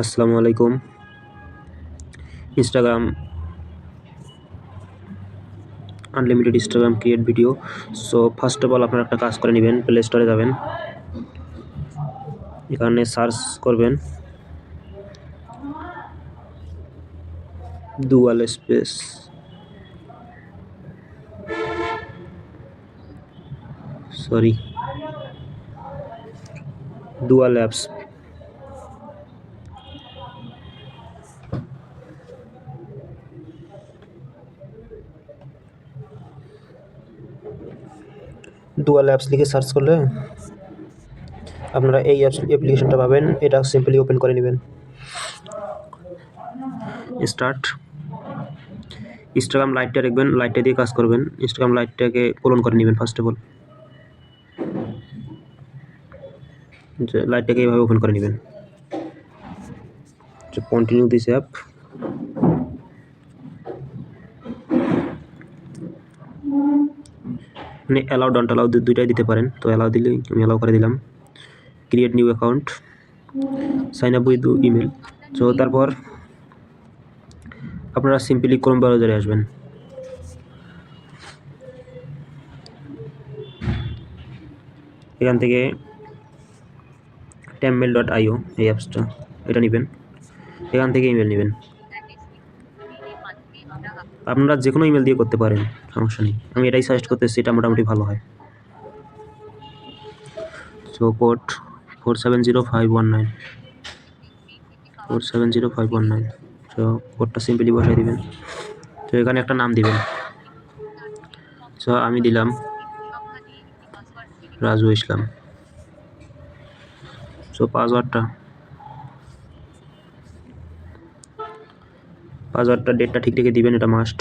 আসসালামু আলাইকুম। Instagram unlimited Instagram create video so first of all আপনারা একটা কাজ করে নেবেন প্লে স্টোরে যাবেন। এখানে সার্চ করবেন। Dual space sorry dual apps dual apps লিখে সার্চ করলে আপনারা এই অ্যাপস অ্যাপ্লিকেশনটা পাবেন। এটা সিম্পলি ওপেন করে নেবেন। স্টার্ট ইনস্টাগ্রাম লাইটটা দেখবেন। লাইটটা দিয়ে কাজ করবেন। ইনস্টাগ্রাম লাইটটাকে পূরণ করে নেবেন ফার্স্ট অফ অল লাইটটাকে এইভাবে ওপেন করে নেবেন। কন্টিনিউ দিস অ্যাপ মানে অ্যালাউ ডন্ট অ্যালাউ দুইটাই দিতে পারেন। তো অ্যালাউ দিলে আমি অ্যালাউ করে দিলাম। Create new account sign up with email তো তারপর আপনারা সিম্পলি ক্রোম ব্রাউজারে আসবেন। এখান থেকে ট্যামমেল ডট আইও এই অ্যাপসটা এটা নেবেন। এখান থেকে ইমেল নেবেন। আপনারা যে কোনো ইমেল দিয়ে করতে পারেন, সমস্যা নেই। আমি এটাই সাজেস্ট করতেছি এটা মোটামুটি ভালো হয়। So port four seven zero five one nine four seven zero five one nine so কোডটা সিম্পলি বসাই দিবেন। তো, এখানে একটা নাম দিবেন। সো আমি দিলাম রাজু ইসলাম। সো পাসওয়ার্ডটা পাসওয়ার্ডটা ডেটটা ঠিক রেখে দিবেন, এটা মাস্ট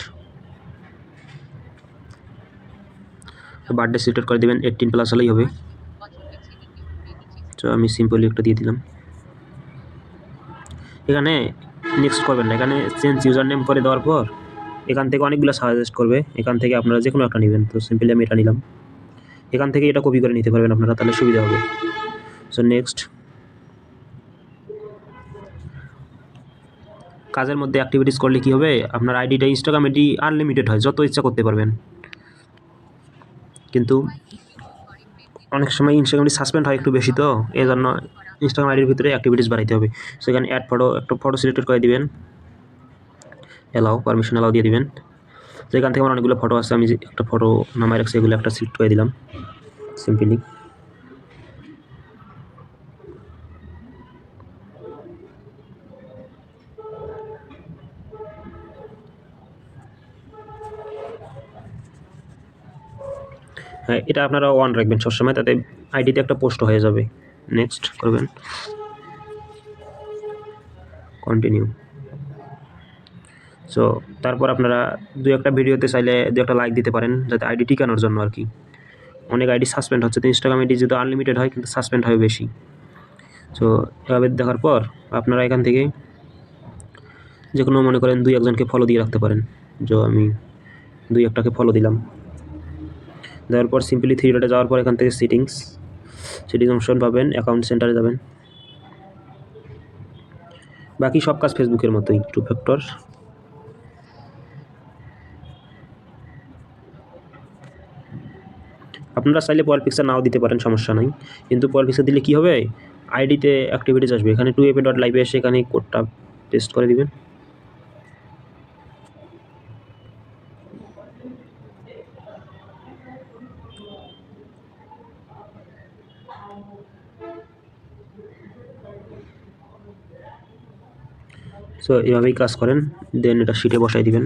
বার্থডে সিলেক্ট করে দিবেন এইটিন প্লাস হলেই হবে। তো আমি সিম্পলি একটা দিয়ে দিলাম। এখানে নেক্সট করবেন না, এখানে চেঞ্জ ইউজার নেম করে দেওয়ার পর এখান থেকে অনেকগুলো সাজেস্ট করবে। এখান থেকে আপনারা যে কোনো একটা নেবেন, তো সিম্পলি আমি এটা নিলাম। এখান থেকে এটা কপি করে নিতে পারবেন আপনারা, তাহলে সুবিধা হবে। সো নেক্সট কাজের মধ্যে অ্যাক্টিভিটিস করলে কী হবে? আপনার আইডিটা ইনস্টাগ্রাম আইডি আনলিমিটেড হয়, যত ইচ্ছা করতে পারবেন। কিন্তু অনেক সময় ইনস্টাগ্রামটি সাসপেন্ড হয় একটু বেশি তো এই জন্য ইনস্টাগ্রাম আইডির ভিতরে অ্যাক্টিভিটিস বাড়াইতে হবে। সেখানে অ্যাড ফটো একটা ফটো সিলেক্ট করে দিবেন। অ্যালাও পারমিশন অ্যালাও দিয়ে দিবেন। তো এখান থেকে আমার অনেকগুলো ফটো আছে, আমি একটা ফটো নামায় রাখছি, এগুলো একটা সিলেক্ট করে দিলাম। সিম্পলি এটা আপনারা অন রাখবেন সবসময়, তাতে আইডিতে একটা পোস্ট হয়ে যাবে। নেক্সট করবেন। কন্টিনিউ সো তারপর আপনারা দু একটা ভিডিওতে চাইলে দু একটা লাইক দিতে পারেন, যাতে আইডি টিকানোর জন্য আর কি। অনেক আইডি সাসপেন্ড হচ্ছে, তো ইনস্টাগ্রাম আইডি যেহেতু আনলিমিটেড হয়, কিন্তু সাসপেন্ড হয় বেশি। সো এভাবে দেখার পর আপনারা এখান থেকে যে কোনো মনে করেন দুই একজনকে ফলো দিয়ে রাখতে পারেন। যে আমি দুই একটাকে ফলো দিলাম। দেওয়ার পর সিম্পলি থ্রি ডটে যাওয়ার পর এখান থেকে সিটিংস সিটিংস অপশন পাবেন অ্যাকাউন্ট সেন্টারে যাবেন। বাকি সব কাজ ফেসবুকের মতোই টু ফ্যাক্টর আপনারা চাইলে পয়েল পিকচার নাও দিতে পারেন, সমস্যা নাই। কিন্তু পয়েল পিকচার দিলে কী হবে? আইডিতে অ্যাক্টিভিটিস আসবে। এখানে টু এপে ডট লাইভে এসে এখানে কোডটা পেস্ট করে দিবেন। সো এভাবেই কাজ করেন দেন এটা শিটে বসাই দিবেন।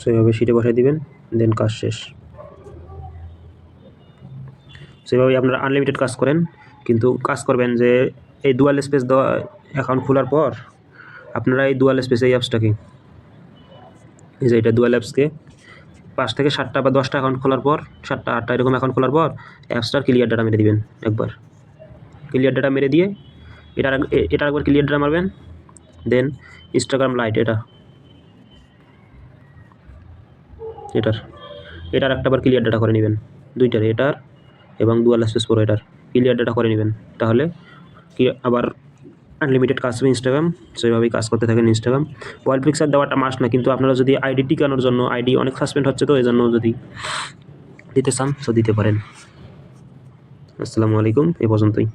সো এভাবে শিটে বসাই দিবেন দেন কাজ শেষ। সেভাবেই আপনারা আনলিমিটেড কাজ করেন, কিন্তু কাজ করবেন যে এই দুয়াল স্পেস দেওয়া অ্যাকাউন্ট খোলার পর আপনারা এই দুয়াল স্পেস এই অ্যাপসটাকে এই যে এটা দুয়াল অ্যাপসকে পাঁচ থেকে সাতটা বা দশটা অ্যাকাউন্ট খোলার পর, সাতটা, আটটা এরকম অ্যাকাউন্ট খোলার পর অ্যাপসটার ক্লিয়ার ডাটা মেরে দিবেন একবার। ক্লিয়ার ডাটা মেরে দিয়ে এটা এটা একবার ক্লিয়ার ডাটা মারবেন দেন ইনস্টাগ্রাম লাইট এটা। এটার এটার একটা বার ক্লিয়ার ডাটা করে নেবেন, দুইটার, এটার এবং দুয়াল স্পেস প্রো এটার। ক্লিয়ার ডাটা করে নেবেন, তাহলে কি আবার আনলিমিটেড কাজ হবে ইনস্টাগ্রাম সেইভাবেই কাজ করতে থাকেন ইনস্টাগ্রাম ওয়াল পিকচার দেওয়াটা মাস না, কিন্তু আপনারা যদি আইডি টিকানোর জন্য আইডি অনেক সাসপেন্ড হচ্ছে তো এই জন্য যদি দিতে চান সো দিতে পারেন। আসসালামু আলাইকুম এ পর্যন্তই।